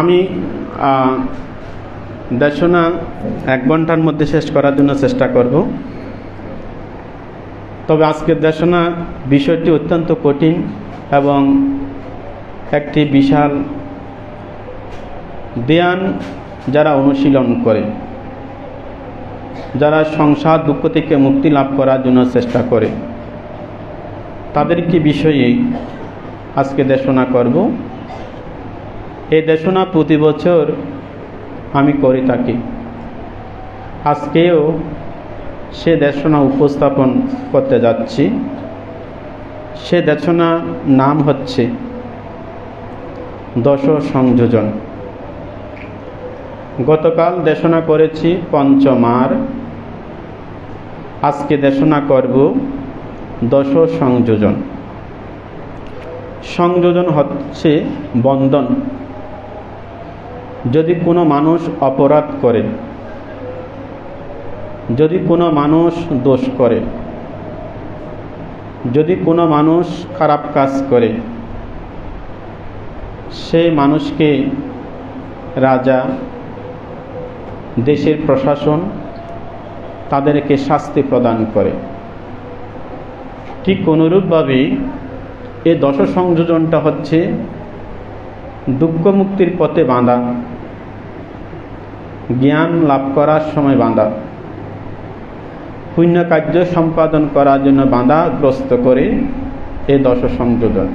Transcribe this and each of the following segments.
আমি দেশনা এক ঘণ্টার মধ্যে শেষ করার জন্য চেষ্টা করব। তবে আজকের দেশনা বিষয়টি অত্যন্ত কঠিন এবং একটি বিশাল দেয়ান যারা অনুশীলন করে, যারা সংসার দুঃখ থেকে মুক্তি লাভ করার জন্য চেষ্টা করে, তাদেরকে বিষয়ে আজকে দেশনা করব। এই দেশনা প্রতি বছর আমি করে থাকি। আজকেও সে দেশনা উপস্থাপন করতে যাচ্ছি। সে দেশনা নাম হচ্ছে দশ সংযোজন। গতকাল দেশনা করেছি পঞ্চমার। আজকে দেশনা করব দশ সংযোজন। সংযোজন হচ্ছে বন্ধন। যদি কোনো মানুষ অপরাধ করে, যদি কোনো মানুষ দোষ করে, যদি কোনো মানুষ খারাপ কাজ করে সেই মানুষকে রাজা, দেশের প্রশাসন তাদেরকে শাস্তি প্রদান করে। ঠিক অনুরূপভাবে এ দশ সংযোজনটা হচ্ছে দুঃখ মুক্তির পথে বাঁধা। জ্ঞান লাভ করার সময় বাঁধা। পুণ্য কার্য সম্পাদন করার জন্য বাঁধাগ্রস্ত করে এ দশ সংযোজন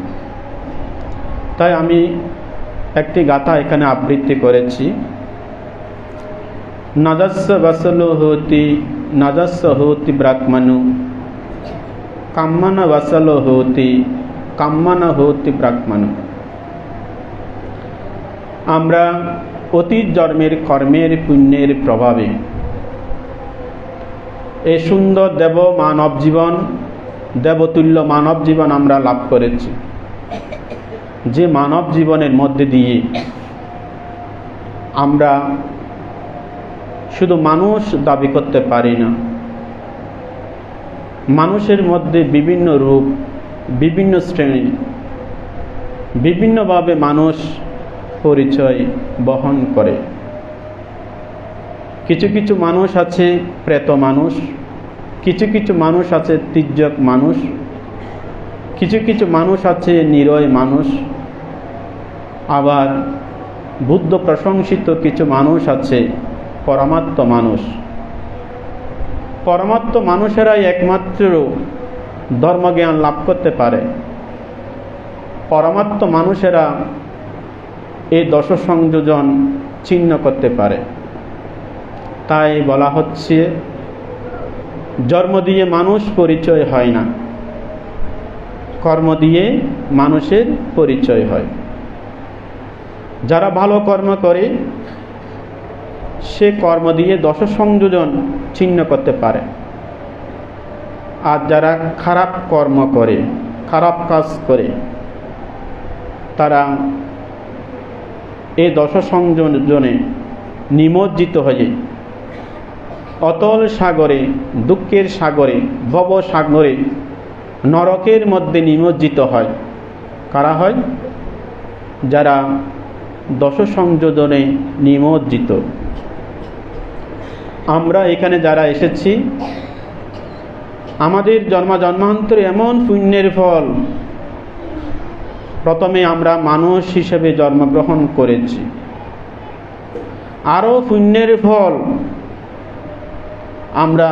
তাই আমি একটি গাথা এখানে আবৃত্তি করেছি। নাজাস্য বসল হতি, নাজাস্য হতি ব্রাহ্মণু। কাম্মান বসল হতি, কাম্মান হতি ব্রাহ্মণু। আমরা অতীত জন্মের কর্মের পুণ্যের প্রভাবে। এ সুন্দর দেব মানব জীবন, দেবতুল্য মানব জীবন আমরা লাভ করেছি। যে মানব জীবনের মধ্যে দিয়ে আমরা শুধু মানুষ দাবি করতে পারি না, মানুষের মধ্যে বিভিন্ন রূপ, বিভিন্ন শ্রেণি, বিভিন্নভাবে মানুষ পরিচয় বহন করে। কিছু কিছু মানুষ আছে প্রেত মানুষ, কিছু কিছু মানুষ আছে তির্যক মানুষ, কিছু কিছু মানুষ আছে নিরয় মানুষ, আবার বুদ্ধ প্রশংসিত কিছু মানুষ আছে পরমাত্ম মানুষ। পরমাত্ম মানুষেরাই একমাত্র ধর্মজ্ঞান লাভ করতে পারে। পরমাত্ম মানুষেরা এই দশ সংযোজন চিহ্ন করতে পারে। তাই বলা হচ্ছে, জন্ম দিয়ে মানুষ পরিচয় হয় না। কর্ম দিয়ে মানুষের পরিচয় হয়। যারা ভালো কর্ম করে, সে কর্ম দিয়ে দশ সংযোজন চিহ্ন করতে পারে। আর যারা খারাপ কর্ম করে, খারাপ কাজ করে, তারা এই দশ সংযোজনে নিমজ্জিত হয়ে অতল সাগরে, দুঃখের সাগরে, ভব সাগরে, নরকের মধ্যে নিমজ্জিত হয়। কারা হয়? যারা দশ সংযোজনে নিমজ্জিত। আমরা এখানে যারা এসেছি, আমাদের জন্ম জন্মান্তরে এমন পুণ্যের ফল প্রথমে আমরা মানুষ হিসেবে জন্মগ্রহণ করেছি। আরও পুণ্যের ফল আমরা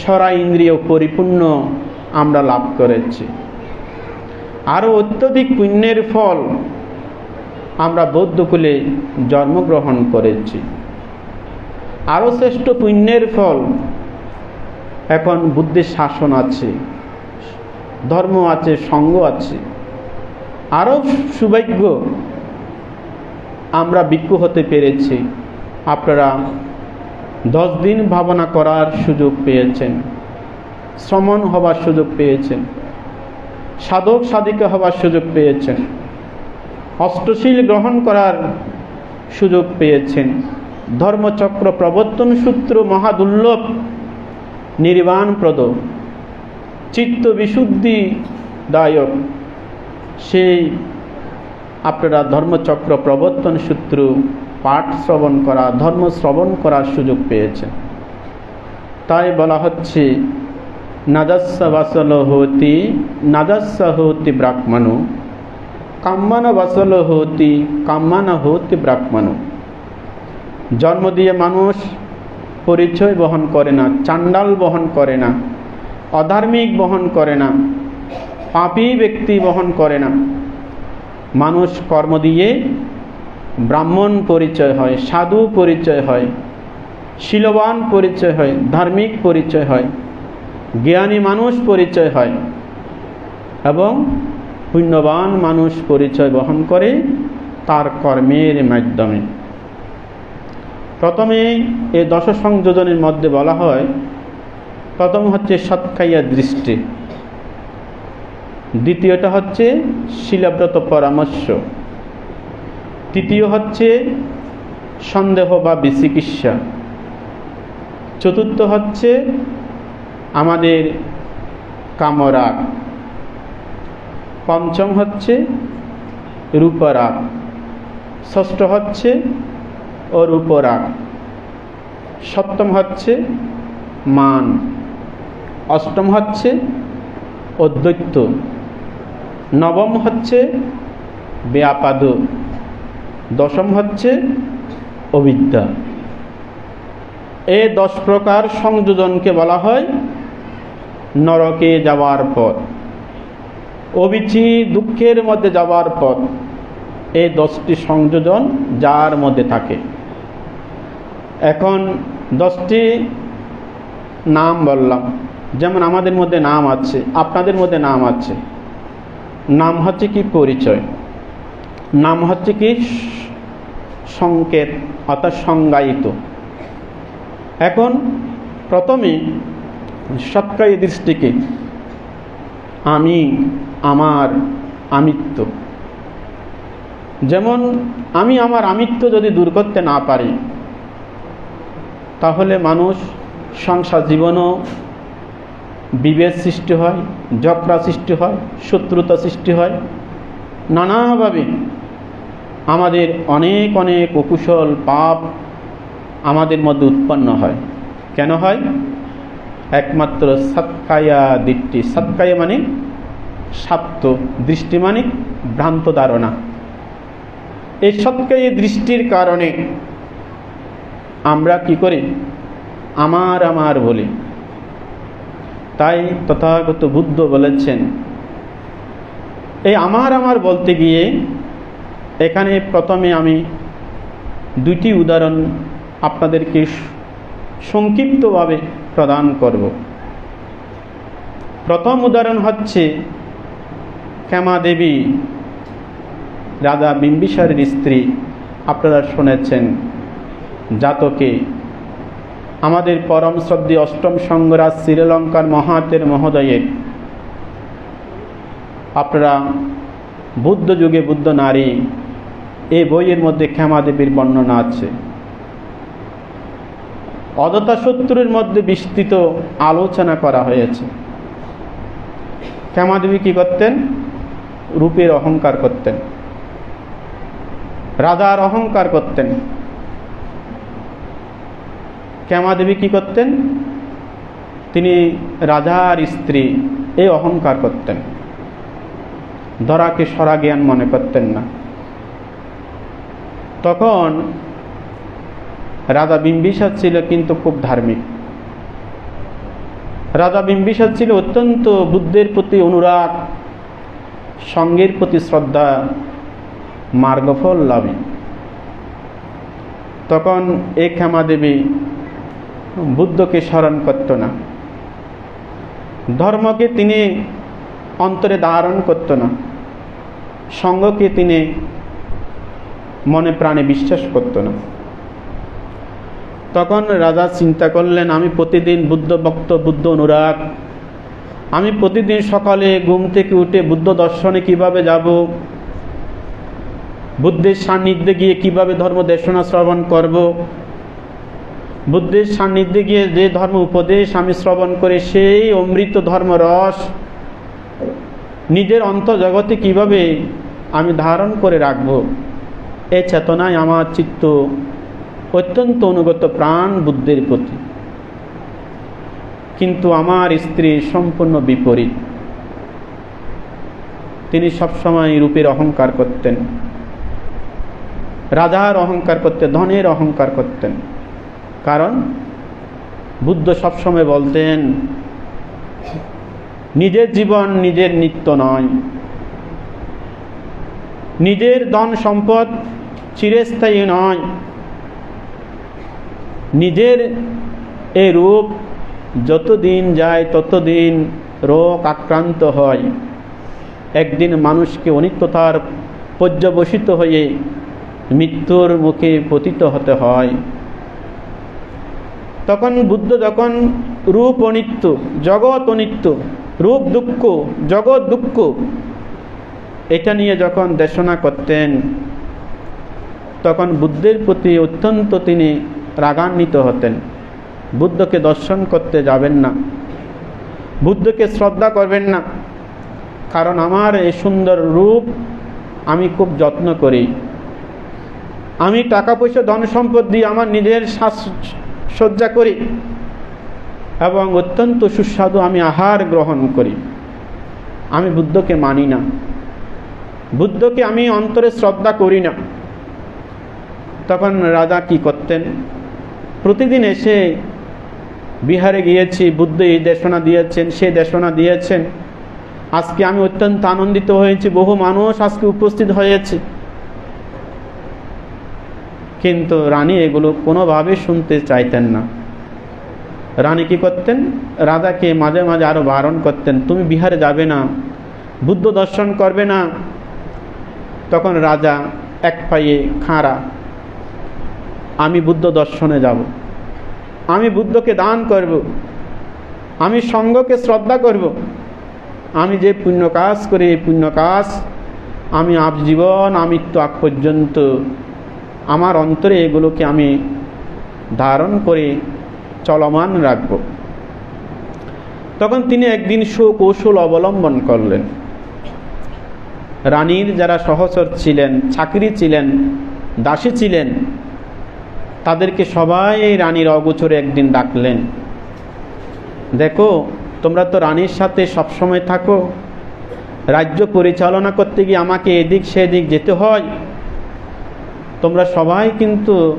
সরা ইন্দ্রিয় পরিপূর্ণ আমরা লাভ করেছি। আরও অত্যধিক পুণ্যের ফল আমরা বৌদ্ধকুলে জন্মগ্রহণ করেছি। আরও শ্রেষ্ঠ পুণ্যের ফল এখন বুদ্ধের শাসন আছে, ধর্ম আছে, সঙ্গ আছে। আরও সৌভাগ্য আমরা ভিক্ষু হতে পেরেছি। আপনারা দশ দিন ভাবনা করার সুযোগ পেয়েছেন। শ্রমণ হবার সুযোগ পেয়েছেন। সাধক সাধিকা হবার সুযোগ পেয়েছেন। অষ্টশীল গ্রহণ করার সুযোগ পেয়েছেন। ধর্মচক্র প্রবর্তন সূত্র মহাদুর্লভ নির্বাণপ্রদ। চিত্ত বিশুদ্ধি দায়ক সেই আপনারা ধর্মচক্র প্রবর্তন সূত্র পাঠ শ্রবণ করা, ধর্ম শ্রবণ করার সুযোগ পেয়েছেন। তাই বলা হচ্ছে, নাদাস্য বাসল হতি, নাদাস্য হতি ব্রাহ্মণু, কাম্মান বাসল হতি, কাম্মান হতি ব্রাহ্মণু। জন্ম দিয়ে মানুষ পরিচয় বহন করে না, চান্ডাল বহন করে না, অধার্মিক বহন করে না পাপী ব্যক্তি বহন করে না। মানুষ কর্ম দিয়ে ব্রাহ্মণ পরিচয় হয়, সাধু পরিচয় হয়, শিলবান পরিচয় হয়, ধার্মিক পরিচয় হয়, জ্ঞানী মানুষ পরিচয় হয় এবং পুণ্যবান মানুষ পরিচয় বহন করে তার কর্মের মাধ্যমে। প্রথমে এই দশ সংযোজনের মধ্যে বলা হয়, প্রথম হচ্ছে সৎকাইয়া দৃষ্টি। দ্বিতীয়টা হচ্ছে শিলাব্রত পরামর্শ। তৃতীয় হচ্ছে সন্দেহ বা বিচিকিৎসা। চতুর্থ হচ্ছে আমাদের কামরাগ। পঞ্চম হচ্ছে রূপরাগ। ষষ্ঠ হচ্ছে অরূপরাগ। সপ্তম হচ্ছে মান। অষ্টম হচ্ছে অদ্বৈত। নবম হচ্ছে ব্যাপাদ। দশম হচ্ছে অবিদ্যা। এ দশ প্রকার সংযোজনকে বলা হয় নরকে যাওয়ার পথ। অবিচি দুঃখের মধ্যে যাওয়ার পথ। এই দশটি সংযোজন যার মধ্যে থাকে। এখন দশটি নাম বললাম। যেমন আমাদের মধ্যে নাম আছে, আপনাদের মধ্যে নাম আছে। নাম হচ্ছে কি পরিচয়? নাম হচ্ছে কি সংকেত অর্থাৎ সংজ্ঞায়িত। এখন প্রথমে সৎকারী দৃষ্টিকে আমি, আমার, আমিত্ব। যেমন আমি আমার আমিত্ব যদি দূর করতে না পারি, তাহলে মানুষ সংসার জীবনও বিভেদ সৃষ্টি হয় জকরা সৃষ্টি হয়, শত্রুতা সৃষ্টি হয়। নানাভাবে আমাদের অনেক অনেক অকুশল পাপ আমাদের মধ্যে উৎপন্ন হয়। কেন হয়? একমাত্র সৎকায়া দৃষ্টি সৎকায়া মানে সাপ্ত দৃষ্টি মানে ভ্রান্ত ধারণা। এই সৎকায়ী দৃষ্টির কারণে আমরা কি করি? আমার আমার বলি। তাই তথাগত বুদ্ধ বলেছেন, এই আমার আমার বলতে গিয়ে এখানে প্রথমে আমি দুইটি উদাহরণ আপনাদেরকে সংক্ষিপ্তভাবে প্রদান করব। প্রথম উদাহরণ হচ্ছে ক্ষমা দেবী, রাজা বিম্বিসারের স্ত্রী। আপনারা শুনেছেন জাতকে আমাদের পরম শ্রদ্ধী অষ্টম সংগ্রাজ শ্রীলঙ্কার মহাতের মহোদয়ের আপনারা বুদ্ধ যুগে বুদ্ধ নারী এই বইয়ের মধ্যে ক্ষমা দেবীর বর্ণনা আছে। অদতা শত্রুর মধ্যে বিস্তৃত আলোচনা করা হয়েছে। ক্ষমাদেবী কি করতেন? রূপের অহংকার করতেন। রাজার অহংকার করতেন। ক্ষমাদেবী কি করতেন? তিনি রাজার স্ত্রী, এই অহংকার করতেন। ধরাকে সরা জ্ঞান মনে করতেন না। তখন রাজা বিম্বিসার ছিল কিন্তু খুব ধার্মিক। রাজা বিম্বিসার ছিল অত্যন্ত বুদ্ধের প্রতি অনুরাগ, সঙ্গের প্রতি শ্রদ্ধা, মার্গফল লাভী। তখন এ ক্ষমা দেবী বুদ্ধকে স্মরণ করত না। ধর্মকে তিনি অন্তরে ধারণ করত না। সঙ্গকে তিনি মনে প্রাণে বিশ্বাস করত না। তখন রাজা চিন্তা করলেন, আমি প্রতিদিন বুদ্ধ ভক্ত, বুদ্ধ অনুরাগ। আমি প্রতিদিন সকালে ঘুম থেকে উঠে বুদ্ধ দর্শনে কীভাবে যাব? বুদ্ধের সান্নিধ্যে গিয়ে কীভাবে ধর্ম দেশনা শ্রবণ করব? বুদ্ধের সান্নিধ্যে গিয়ে যে ধর্ম উপদেশ আমি শ্রবণ করে, সেই অমৃত ধর্ম রস নিজের অন্তর্জগতে কীভাবে আমি ধারণ করে রাখব? এ চেতনায় আমার চিত্ত অত্যন্ত অনুগত প্রাণ বুদ্ধের প্রতি। কিন্তু আমার স্ত্রী সম্পূর্ণ বিপরীত। তিনি সবসময় রূপের অহংকার করতেন, রাজার অহংকার করতেন ধনের অহংকার করতেন। কারণ বুদ্ধ সবসময় বলতেন, নিজের জীবন নিজের নিত্য নয়। নিজের ধন সম্পদ চিরস্থায়ী নয়। নিজের এ রূপ যতদিন যায় ততদিন রোগ আক্রান্ত হয়। একদিন মানুষকে অনিত্যতার পর্যবসিত হয়ে মৃত্যুর মুখে পতিত হতে হয়। তখন বুদ্ধ যখন রূপ অনিত্য জগৎ অনিত্য রূপ দুঃখ, জগৎ দুঃখ, এটা নিয়ে যখন দেশনা করতেন, তখন বুদ্ধের প্রতি অত্যন্ত তিনি রাগান্বিত হতেন। বুদ্ধকে দর্শন করতে যাবেন না। বুদ্ধকে শ্রদ্ধা করবেন না। কারণ আমার এই সুন্দর রূপ আমি খুব যত্ন করি। আমি টাকা পয়সা, ধন সম্পদ দিয়ে আমার নিজের শ্বাস সজ্জা করি এবং অত্যন্ত সুস্বাদু আমি আহার গ্রহণ করি। আমি বুদ্ধকে মানি না। বুদ্ধকে আমি অন্তরে শ্রদ্ধা করি না। তখন রাজা কি করতেন? প্রতিদিন এসে বিহারে গিয়েছি, বুদ্ধ এই দেশনা দিয়েছেন, সে দেশনা দিয়েছেন। আজকে আমি অত্যন্ত আনন্দিত হয়েছি। বহু মানুষ আজকে উপস্থিত হয়েছে। কিন্তু রানী এগুলো কোনোভাবে শুনতে চাইতেন না। রানী কি করতেন? রাজাকে মাঝে মাঝে আরও বারণ করতেন, তুমি বিহারে যাবে না, বুদ্ধ দর্শন করবে না। তখন রাজা এক পায়ে খাঁড়া, আমি বুদ্ধ দর্শনে যাব, আমি বুদ্ধকে দান করব, আমি সঙ্গকে শ্রদ্ধা করব, আমি যে পুণ্য কাজ করি, এই পুণ্য কাজ আমি আজীবন আমৃত্যু আগ পর্যন্ত আমার অন্তরে এগুলোকে আমি ধারণ করে চলমান রাখব। তখন তিনি একদিন সুকৌশল অবলম্বন করলেন। রানীর যারা সহচর ছিলেন, চাকরি ছিলেন, দাসী ছিলেন, তাদেরকে সবাই এই রানীর অগোচরে একদিন ডাকলেন। দেখো, তোমরা তো রানীর সাথে সবসময় থাকো। রাজ্য পরিচালনা করতে গিয়ে আমাকে এদিক সেদিক যেতে হয়। তোমরা সবাই কিন্তু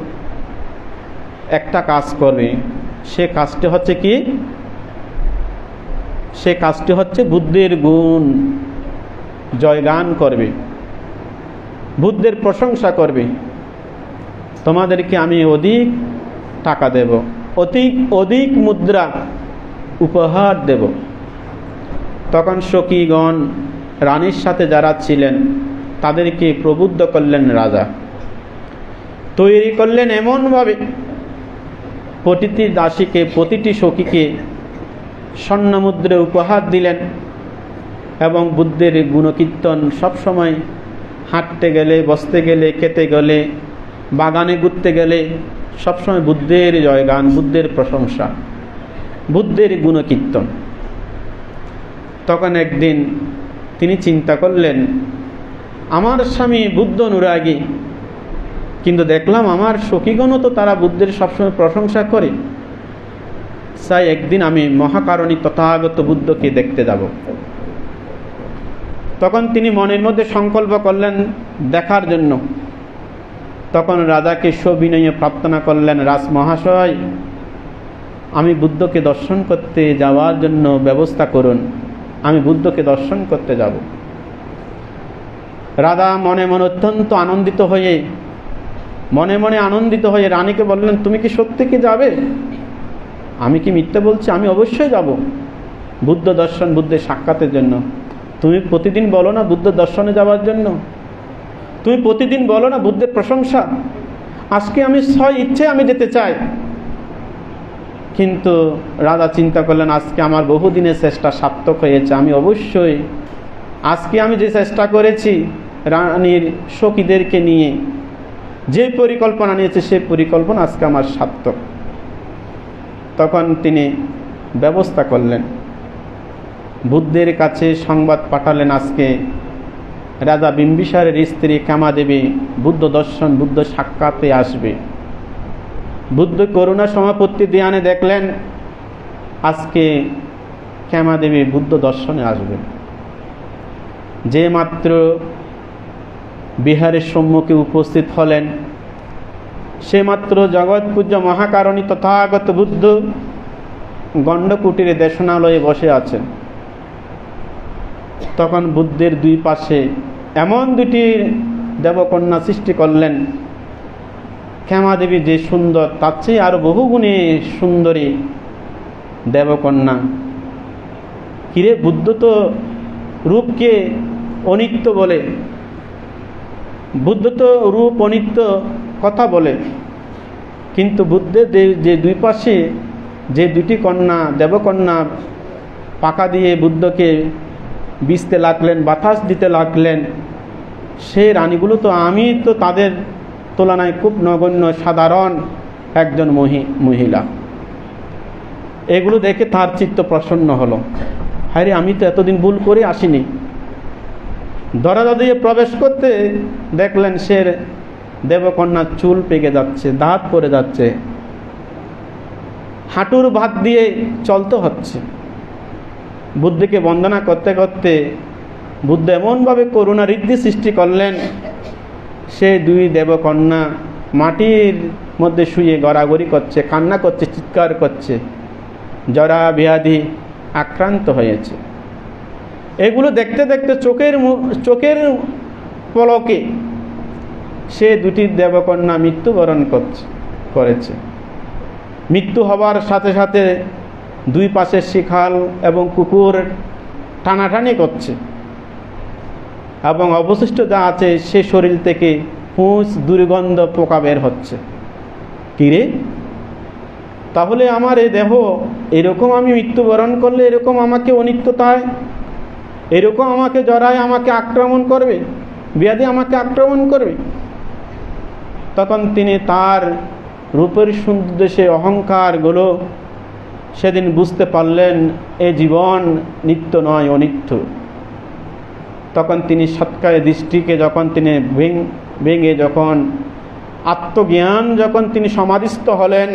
একটা কাজ করবে। সে কাজটি হচ্ছে কি? সে কাজটি হচ্ছে বুদ্ধের গুণ জয়গান করবে। বুদ্ধের প্রশংসা করবে। তোমাদেরকে আমি অধিক টাকা দেব অধিক অধিক মুদ্রা উপহার দেব। তখন সখীগণ, রানীর সাথে যারা ছিলেন, তাদেরকে প্রবুদ্ধ করলেন রাজা। তৈরি করলেন এমনভাবে। প্রতিটি দাসীকে, প্রতিটি সখীকে স্বর্ণমুদ্রে উপহার দিলেন এবং বুদ্ধের গুণকীর্তন সবসময় হাঁটতে গেলে, বসতে গেলে, খেতে গেলে, বাগানে ঘুরতে গেলে সবসময় বুদ্ধের জয়গান, বুদ্ধের প্রশংসা, বুদ্ধের গুণকীর্তন। তখন একদিন তিনি চিন্তা করলেন, আমার স্বামী বুদ্ধ অনুরাগী কিন্তু দেখলাম আমার সখীগণও তো তারা বুদ্ধের সবসময় প্রশংসা করে। তাই একদিন আমি মহাকারণী তথাগত বুদ্ধকে দেখতে যাব। তখন তিনি মনের মধ্যে সংকল্প করলেন দেখার জন্য। তখন রাজাকে সবিনয়ে প্রার্থনা করলেন, রাজ মহাশয়, আমি বুদ্ধকে দর্শন করতে যাওয়ার জন্য ব্যবস্থা করুন। আমি বুদ্ধকে দর্শন করতে যাব। রাধা মনে মনে অত্যন্ত আনন্দিত হয়ে মনে মনে আনন্দিত হয়ে রানীকে বললেন, তুমি কি সত্যি কি যাবে? আমি কি মিথ্যে বলছি? আমি অবশ্যই যাব। বুদ্ধ দর্শন, বুদ্ধের সাক্ষাতের জন্য। তুমি প্রতিদিন বলো না বুদ্ধ দর্শনে যাওয়ার জন্য? তুমি প্রতিদিন বলো না বুদ্ধের প্রশংসা? আজকে আমি ছয় ইচ্ছে আমি যেতে চাই। কিন্তু রাজা চিন্তা করলেন, আজকে আমার বহুদিনের চেষ্টা সার্থক হয়েছে, আমি অবশ্যই, আজকে আমি যে চেষ্টা করেছি রানীর সখীদেরকে নিয়ে যে পরিকল্পনা নিয়েছে সেই পরিকল্পনা আজকে আমার সার্থক। তখন তিনি ব্যবস্থা করলেন। বুদ্ধের কাছে সংবাদ পাঠালেন আজকে রাজা বিম্বিসারের স্ত্রী কামাদেবী বুদ্ধ দর্শন, বুদ্ধ সাক্ষাতে আসবে। বুদ্ধ করুণা সমাপত্তি দিয়ানে দেখলেন, আজকে ক্ষমাদেবী বুদ্ধ দর্শনে আসবেন। যে মাত্র বিহারের সম্মুখে উপস্থিত হলেন। সে মাত্র জগৎ পূজ্য মহাকারণী তথাগত বুদ্ধ গণ্ডকুটিরে দেশনালয়ে বসে আছেন। তখন বুদ্ধের দুই পাশে এমন দুটি দেবকন্যা সৃষ্টি করলেন। ক্ষমাদেবী যে সুন্দর, তার চেয়ে আরও বহুগুণে সুন্দরী দেবকন্যা। কিরে, বুদ্ধ তো রূপকে অনিত্য বলে বুদ্ধ তো রূপ, অনিত্য কথা বলে। কিন্তু বুদ্ধের যে দুই পাশে যে দুটি কন্যা, দেবকন্যা পাকা দিয়ে বুদ্ধকে বিষতে লাগলেন, বাতাস দিতে লাগলেন সে রানীগুলো তো আমি তো তাদের তুলনায় খুব নগণ্য, সাধারণ একজন মহি, মহিলা। এগুলো দেখে তার চিত্ত প্রসন্ন হলো। হায় আমি তো এতদিন ভুল করে আসিনি। দরজা দিয়ে প্রবেশ করতে দেখলেন সে দেবকন্যার চুল পেকে যাচ্ছে, দাঁত পড়ে যাচ্ছে। হাঁটুর ভাত দিয়ে চলতে হচ্ছে। বুদ্ধকে বন্দনা করতে করতে বুদ্ধ এমনভাবে করুণা ঋদ্ধি সৃষ্টি করলেন, সে দুই দেবকন্যা মাটির মধ্যে শুয়ে গড়াগড়ি করছে, কান্না করছে, চিৎকার করছে জরা ব্যাধি আক্রান্ত হয়েছে। এগুলো দেখতে দেখতে চোখের চোখের পলকে সে দুটি দেবকন্যা মৃত্যুবরণ করছে, করেছে। মৃত্যু হবার সাথে সাথে দুই পাশের শিখাল এবং কুকুর টানাটানি করছে। এবং অবশিষ্ট যা আছে, সে শরীর থেকে পুঁচ দুর্গন্ধ পোকা বের হচ্ছে। কিরে তাহলে আমার এই দেহ এরকম আমি মৃত্যুবরণ করলে এরকম আমাকে অনিত্যতায় এরকম আমাকে জড়ায়, আমাকে আক্রমণ করবে ব্যাধি আমাকে আক্রমণ করবে। তখন তিনি তার রূপের সৌন্দর্যে অহংকারগুলো সেদিন বুঝতে পারলেন, এ জীবন নিত্য নয়, অনিত্য। তখন তিনি সৎকারে দৃষ্টিকে যখন তিনি ভেঙে যখন আত্মজ্ঞান যখন তিনি সমাধিস্থ হলেন,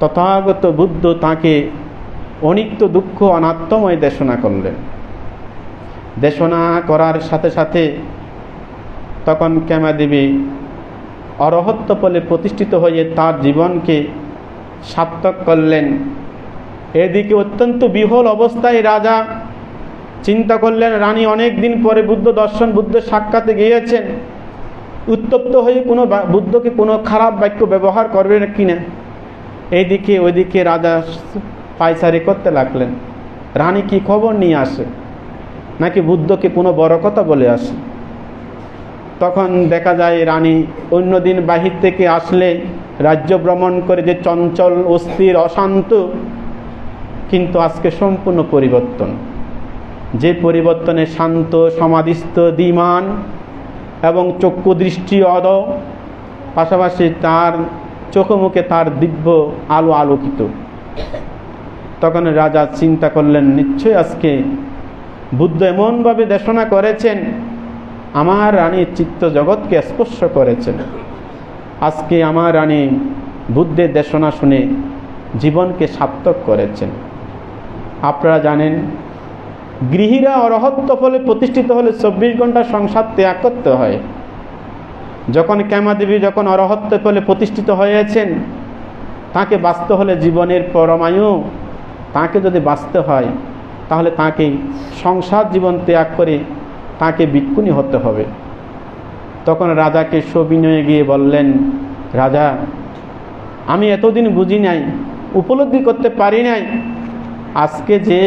তথাগত বুদ্ধ তাকে অনিত্য দুঃখ, অনাত্মময় দেশনা করলেন। দেশনা করার সাথে সাথে তখন দেবী অরহত্ব ফলে প্রতিষ্ঠিত হয়ে তার জীবনকে সার্থক করলেন। এদিকে অত্যন্ত বিহল অবস্থায় রাজা চিন্তা করলেন, রানী অনেক দিন পরে বুদ্ধ দর্শন, বুদ্ধ সাক্ষাতে গিয়েছেন। উত্তপ্ত হয়ে কোনো বুদ্ধকে কোনো খারাপ বাক্য ব্যবহার করবে কিনা? এইদিকে ওইদিকে রাজা পায়সারি করতে লাগলেন। রানী কি খবর নিয়ে আসে? নাকি বুদ্ধকে কোনো বড় কথা বলে আসে? তখন দেখা যায়, রানী, অন্যদিন বাহির থেকে আসলে রাজ্য ভ্রমণ করে যে চঞ্চল, অস্থির, অশান্ত, কিন্তু আজকে সম্পূর্ণ পরিবর্তন। যে পরিবর্তনে শান্ত, সমাধিস্থ দিমান এবং চক্ষু দৃষ্টি অদ পাশাপাশি তার চোখমুখে তার দিব্য আলো আলোকিত। তখন রাজা চিন্তা করলেন, নিশ্চয়ই আজকে বুদ্ধ এমনভাবে দেশনা করেছেন, আমার রানী চিত্ত জগৎকে স্পর্শ করেছেন। আজকে আমার রানী বুদ্ধের দেশনা শুনে জীবনকে সার্থক করেছেন। আপনারা জানেন, গৃহীরা অরহত্ব ফলে প্রতিষ্ঠিত হলে চব্বিশ ঘণ্টা সংসার ত্যাগ করতে হয়। যখন ক্যামাদেবী যখন অরহত্ব ফলে প্রতিষ্ঠিত হয়েছেন, তাকে বাঁচতে হলে জীবনের পরমায়ু, তাকে যদি বাঁচতে হয় তাহলে তাকে সংসার জীবন ত্যাগ করে তাকে বিক্ষুণী হতে হবে। তখন রাজাকে সবিনয়ে গিয়ে বললেন, রাজা, আমি এতদিন বুঝি নাই, উপলব্ধি করতে পারি নাই। আজকে যে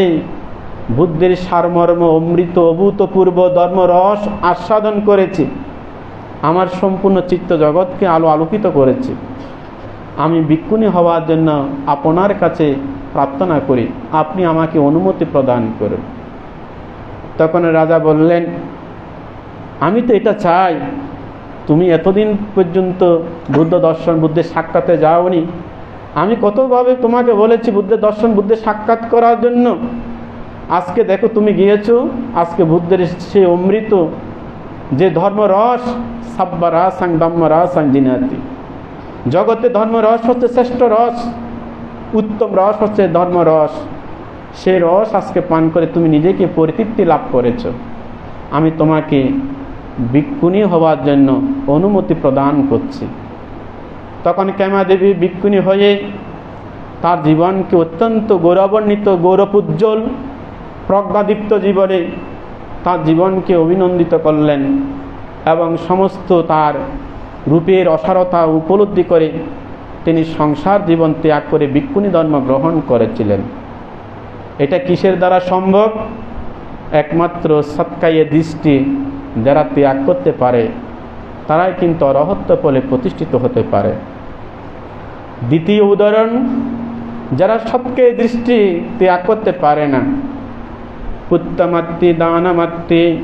বুদ্ধের সারমর্ম, অমৃত, অভূতপূর্ব ধর্মরস আস্বাদন করেছে, আমার সম্পূর্ণ চিত্ত জগৎকে আলো আলোকিত করেছে। আমি বিক্ষুণী হওয়ার জন্য আপনার কাছে প্রার্থনা করি, আপনি আমাকে অনুমতি প্রদান করুন। তখন রাজা বললেন, আমি তো এটা চাই, তুমি এতদিন পর্যন্ত বুদ্ধ দর্শন, বুদ্ধের সাক্ষাতে যাওনি। আমি কতভাবে তোমাকে বলেছি বুদ্ধের দর্শন, বুদ্ধের সাক্ষাৎ করার জন্য? আজকে দেখো তুমি গিয়েছো, আজকে বুদ্ধের সে অমৃত, যে ধর্মরস, সাব্বা রাসাং, ব্রহ্ম রাসাং জিনাতি। জগতে ধর্মরস হচ্ছে শ্রেষ্ঠ রস, উত্তম রস হচ্ছে ধর্মরস সে রস আজকে পান করে তুমি নিজেকে পরিতৃপ্তি লাভ করেছ। আমি তোমাকে বিক্ষুণী হওয়ার জন্য অনুমতি প্রদান করছি। তখন ক্যামা দেবী ভিক্ষুণী হয়ে তার জীবনকে অত্যন্ত গৌরবান্বিত গৌরবোজ্জ্বল প্রজ্ঞাদীপ্ত জীবনে তার জীবনকে অভিনন্দিত করলেন এবং সমস্ত তার রূপের অসারতা উপলব্ধি করে তিনি সংসার জীবন ত্যাগ করে ভিক্ষুণী ধর্ম গ্রহণ করেছিলেন। এটা কিসের দ্বারা সম্ভব? একমাত্র সৎকাইয়ে দৃষ্টি যারা ত্যাগ করতে পারে, তারাই কিন্তু অরহত্য বলে প্রতিষ্ঠিত হতে পারে। দ্বিতীয় উদাহরণ, যারা সবকে দৃষ্টি ত্যাগ করতে পারে না, পুত্তমাত্তি, দানমাত্তি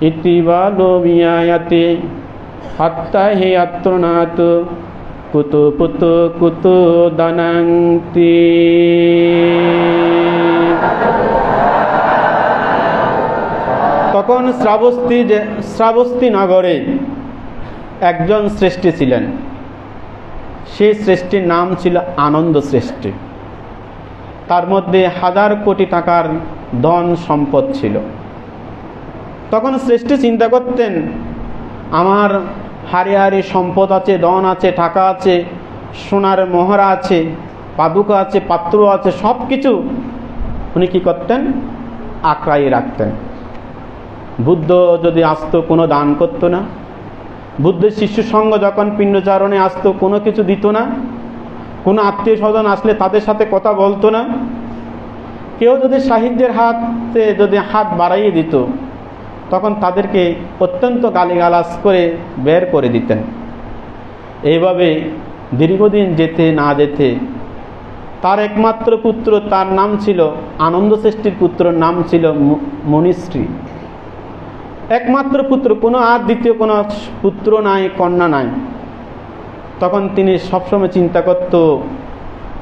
ইতিবা লোভিয়ায়াতে হত্যা হে আত্মনাথ কুত পুত কুত দানান্তি তখন শ্রাবস্তি যে শ্রাবস্তি নগরে একজন শ্রেষ্ঠী ছিলেন। সেই শ্রেষ্ঠীর নাম ছিল আনন্দ শ্রেষ্ঠী তার মধ্যে হাজার কোটি টাকার ধন সম্পদ ছিল। তখন শ্রেষ্ঠী চিন্তা করতেন আমার হারি হারি সম্পদ আছে, ধন আছে, টাকা আছে, সোনার মোহরা আছে, পাদুকা আছে, পাত্র আছে সব কিছু উনি কী করতেন? আঁকড়াই রাখতেন। বুদ্ধ যদি আসতো, কোনো দান করতো না। বুদ্ধের শিষ্য সঙ্গ যখন পিণ্ডচারণে আসতো, কোনো কিছু দিত না। কোনো আত্মীয় স্বজন আসলে তাদের সাথে কথা বলতো না। কেউ যদি সাহিত্যের হাতে যদি হাত বাড়াইয়ে দিত তখন তাদেরকে অত্যন্ত গালিগালাজ করে বের করে দিতেন। এইভাবে দীর্ঘদিন যেতে না যেতে তার একমাত্র পুত্র, তার নাম ছিল আনন্দ শ্রেষ্ঠীর পুত্রর নাম ছিল মণিশ্রী। একমাত্র পুত্র, কোনো আর দ্বিতীয় কোনো পুত্র নাই, কন্যা নাই। তখন তিনি সবসময় চিন্তা করত,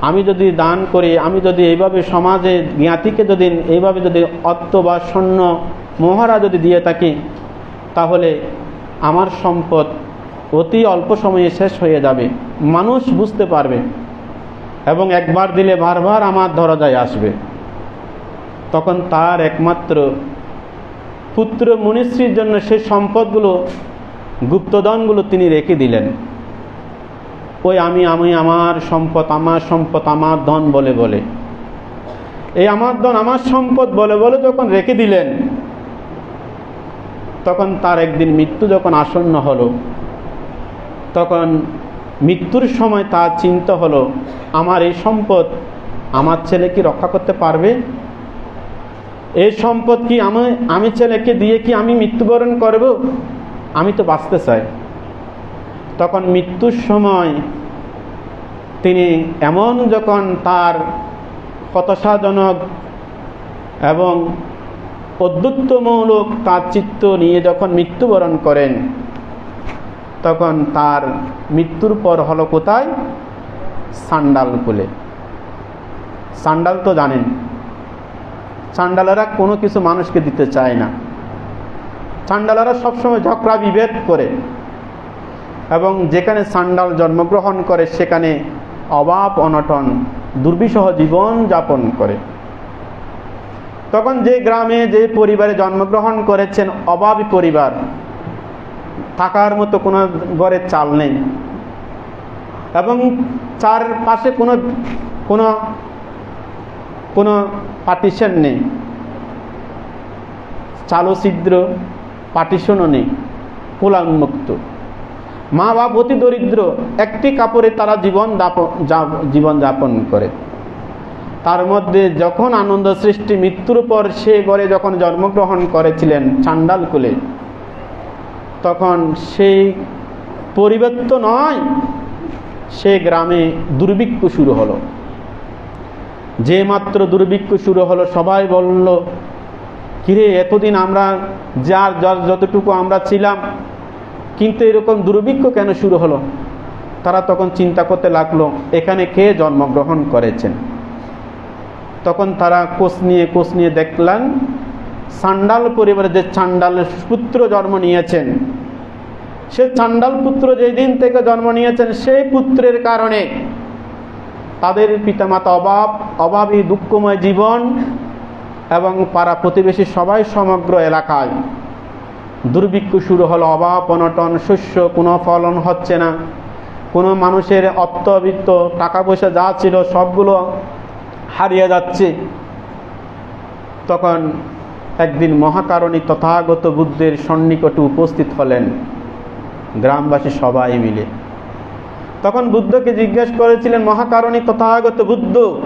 আমি যদি দান করি, আমি যদি এইভাবে সমাজে জ্ঞাতিকে যদি, এইভাবে যদি অর্থ বা স্বর্ণ মহারা যদি দিয়ে থাকি, তাহলে আমার সম্পদ অতি অল্প সময়ে শেষ হয়ে যাবে। মানুষ বুঝতে পারবে এবং একবার দিলে বারবার আমার দরজায় আসবে। তখন তার একমাত্র পুত্র মনীশ্রীর জন্য সেই সম্পদগুলো, গুপ্তধনগুলো তিনি রেখে দিলেন। ওই আমি আমি, আমার সম্পদ আমার সম্পদ, আমার ধন বলে বলে। এই আমার ধন, আমার সম্পদ বলে বলে যখন রেখে দিলেন তখন তার একদিন মৃত্যু যখন আসন্ন হলো, তখন মৃত্যুর সময় তার চিন্তা হলো, আমার এই সম্পদ আমার ছেলে কি রক্ষা করতে পারবে? এই সম্পদ কি আমি আমি ছেলেকে দিয়ে কি আমি মৃত্যুবরণ করব? আমি তো বাঁচতে চাই। তখন মৃত্যুর সময় তিনি এমন যখন তার হতাশাজনক এবং অদ্ভুতমূলক তার চিত্ত নিয়ে যখন মৃত্যুবরণ করেন, তখন তার মৃত্যুর পর হলো কোথায়? সান্ডাল কুলে। সান্ডাল তো জানেন চান্ডালারা কোনো কিছু মানুষকে দিতে চায় না। চান্ডালারা সবসময় ঝগড়া, বিভেদ করে এবং যেখানে সান্ডাল জন্মগ্রহণ করে, সেখানে অভাব অনটন, দুর্বিষহ জীবন যাপন করে। তখন যে গ্রামে যে পরিবারে জন্মগ্রহণ করেছেন অভাবী পরিবার, থাকার মতো কোনো ঘরে চাল নেই। এবং চার পাশে কোনো কোনো কোনো পার্টিশন নেই। চালো ছিদ্র পার্টিশনও নেই। খোলা উন্মুক্ত মা বাপ অতি দরিদ্র, একটি কাপড়ে তারা জীবন জীবন যাপন করে। তার মধ্যে যখন আনন্দ সৃষ্টি মৃত্যুর পর সে ঘরে যখন জন্মগ্রহণ করেছিলেন চান্ডাল কুলে, তখন সেই পরিবর্ত নয়, সে গ্রামে দুর্ভিক্ষ শুরু হলো। যে মাত্র দুর্ভিক্ষ শুরু হলো, সবাই বলল, কিরে, এতদিন আমরা যার যার যতটুকু আমরা ছিলাম, কিন্তু এরকম দুর্ভিক্ষ কেন শুরু হলো? তারা তখন চিন্তা করতে লাগল, এখানে কে জন্মগ্রহণ করেছেন? তখন তারা কোষ নিয়ে কোষ নিয়ে দেখলেন চান্ডাল পরিবারে যে চান্ডালের পুত্র জন্ম নিয়েছেন, সে চান্ডাল পুত্র যেই দিন থেকে জন্ম নিয়েছেন, সেই পুত্রের কারণে তাদের পিতামাতা অভাব, অভাবী দুঃখময় জীবন এবং পাড়া প্রতিবেশী সবাই সমগ্র এলাকায় দুর্ভিক্ষ শুরু হলো, অভাব, অনটন, শস্য, কোনো ফলন হচ্ছে না। কোনো মানুষের অর্থবিত্ত, টাকা পয়সা যা ছিল সবগুলো হারিয়ে যাচ্ছে। তখন একদিন মহাকারণী তথাগত বুদ্ধের সন্নিকটে উপস্থিত হলেন। গ্রামবাসী সবাই মিলে। তখন বুদ্ধকে জিজ্ঞেস করেছিলেন, মহাকারণী তথাগত বুদ্ধ,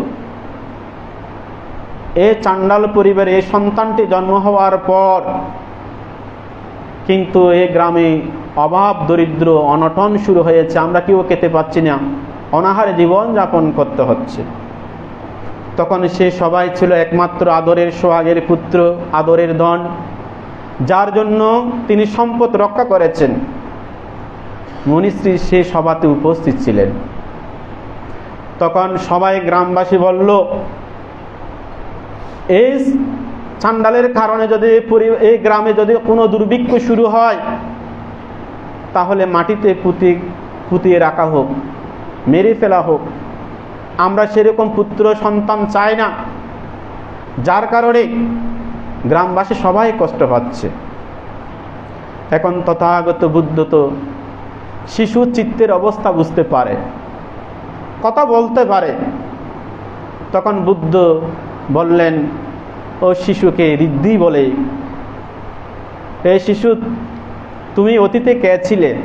এ চাণ্ডাল পরিবারে এই সন্তানটি জন্ম হওয়ার পর কিন্তু এ গ্রামে অভাব, দরিদ্র, অনটন শুরু হয়েছে। আমরা কেউ খেতে পাচ্ছি না। অনাহারে জীবন যাপন করতে হচ্ছে। তখন সে সবাই ছিল একমাত্র আদরের সোহাগের পুত্র, আদরের ধন, যার জন্য তিনি সম্পদ রক্ষা করেছেন। মনীশ্রী সে সভাতে উপস্থিত ছিলেন। তখন সবাই গ্রামবাসী বলল, এই চান্ডালের কারণে যদি এই গ্রামে যদি কোনো দুর্ভিক্ষ শুরু হয়, তাহলে মাটিতে পুঁতি, পুঁতিয়ে রাখা হোক, মেরে ফেলা হোক। আমরা সেরকম পুত্র সন্তান চাই না। যার কারণে গ্রামবাসী সবাই কষ্ট পাচ্ছে। এখন তথাগত বুদ্ধ তো শিশু চিত্তের অবস্থা বুঝতে পারে। কথা বলতে পারে। তখন বুদ্ধ বললেন, ও শিশুকে ঋদ্ধি বলে। এই শিশু, তুমি অতীতে কে ছিলে?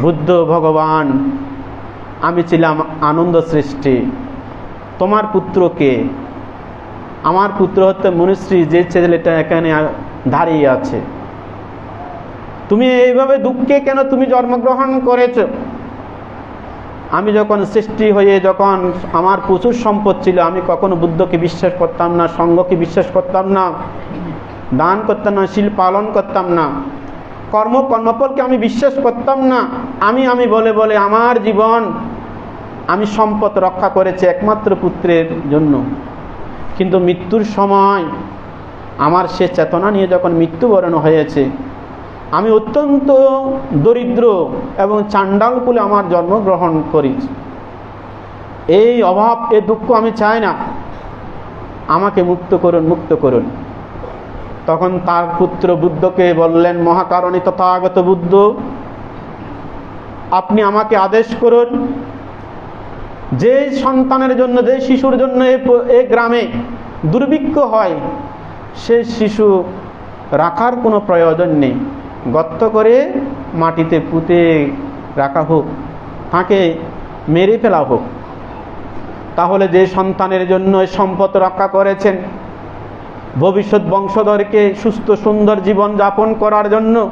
বুদ্ধ ভগবান আমি ছিলাম আনন্দ সৃষ্টি। তোমার পুত্রকে আমার পুত্র হতে মনুশ্রী যে ছেলেটা এখানে দাঁড়িয়ে আছে। তুমি এইভাবে দুঃখে কেন তুমি জন্মগ্রহণ করেছ? আমি যখন সৃষ্টি হয়ে যখন আমার প্রচুর সম্পদ ছিল, আমি কখনো বুদ্ধকে বিশ্বাস করতাম না, সঙ্গকে বিশ্বাস করতাম না, দান করতাম না, শিল পালন করতাম না। কর্ম কর্মফলকে আমি বিশ্বাস করতাম না। আমি আমি বলে বলে আমার জীবন আমি সম্পদ রক্ষা করেছি একমাত্র পুত্রের জন্য। কিন্তু মৃত্যুর সময় আমার সে চেতনা নিয়ে যখন মৃত্যুবরণ হয়েছে, আমি অত্যন্ত দরিদ্র এবং চাণ্ডাল কুলে আমার জন্মগ্রহণ করি। এই অভাব এ দুঃখ আমি চাই না। আমাকে মুক্ত করুন মুক্ত করুন। তখন তার পুত্র বুদ্ধকে বললেন, মহাকারণী তথাগত বুদ্ধ, আপনি আমাকে আদেশ করুন, যে সন্তানের জন্য, যে শিশুর জন্য এ গ্রামে দুর্ভিক্ষ হয়, সে শিশু রাখার কোনো প্রয়োজন নেই। গর্ত করে মাটিতে পুঁতে রাখা হোক, তাকে মেরে ফেলা হোক। তাহলে যে সন্তানের জন্য সম্পদ রক্ষা করেছেন ভবিষ্যৎ বংশধরকে সুস্থ সুন্দর জীবন যাপন করার জন্য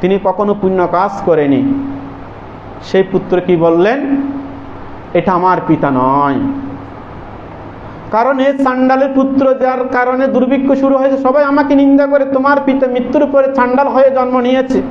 তিনি কখনো পুণ্য কাজ করেনি। সেই পুত্র কি বললেন, এটা আমার পিতা নয়। কারণ এ চান্ডালের পুত্র যার কারণে দুর্ভিক্ষ শুরু হয়েছে, সবাই আমাকে নিন্দা করে, তোমার পিতা মৃত্যুর পরে চান্ডাল হয়ে জন্ম নিয়েছে।